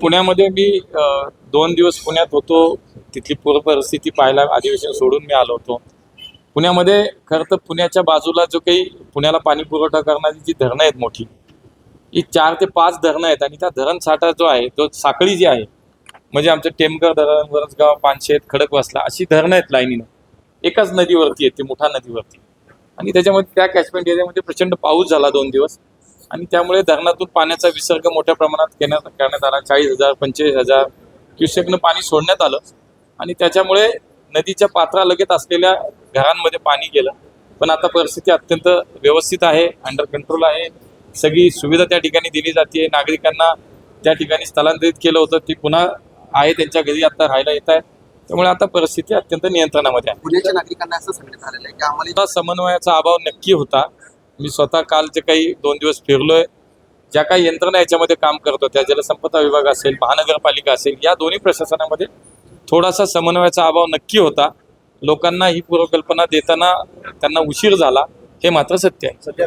पुण्यामध्ये मी दोन दिवस पुण्यात होतो. तिथली पूर परिस्थिती पाहायला अधिवेशन सोडून मी आलो होतो. पुण्यामध्ये खरं तर पुण्याच्या बाजूला जो काही पुण्याला पाणी पुरवठा करणारी जी धरणं आहेत मोठी ही चार ते पाच धरणं आहेत आणि त्या धरण साठा जो आहे तो साखळी जी आहे म्हणजे आमचं टेमकर धरण वरसगाव पानशेत खडकवासला अशी धरणं आहेत लाईनीनं. एकाच नदीवरती आहेत ती मोठा नदीवरती. आणि त्याच्यामध्ये त्या कॅचमेंट एरियामध्ये प्रचंड पाऊस झाला दोन दिवस. आणि त्यामुळे धरणातून पाण्याचा विसर्ग मोठ्या प्रमाणात करण्यात करण्यात आला. चाळीस हजार पंचेचाळीस हजार क्युसेकनं पाणी सोडण्यात आलं. आणि त्याच्यामुळे नदीच्या पात्रालगत असलेल्या घरांमध्ये पाणी गेलं. पण आता परिस्थिती अत्यंत व्यवस्थित आहे अंडर कंट्रोल आहे. सगळी सुविधा त्या ठिकाणी दिली जाते. नागरिकांना त्या ठिकाणी स्थलांतरित केलं होतं. ती पुन्हा आहे त्यांच्या घरी आता राहायला येत आहे त्यामुळे आता परिस्थिती अत्यंत नियंत्रणामध्ये आहे. पुण्याच्या नागरिकांना असं सांगण्यात आलेलं आहे की आम्हाला समन्वयाचा अभाव नक्की होता. मी स्वतः काल जे काही दोन दिवस फिरलोय ज्या काही यंत्रणा याच्यामध्ये काम करत होत्या जलसंपदा विभाग असेल महानगरपालिका असेल या दोन्ही प्रशासनामध्ये थोडासा समन्वयाचा अभाव नक्की होता. लोकांना ही पूर्वकल्पना देताना त्यांना उशीर झाला हे मात्र सत्य आहे. सध्या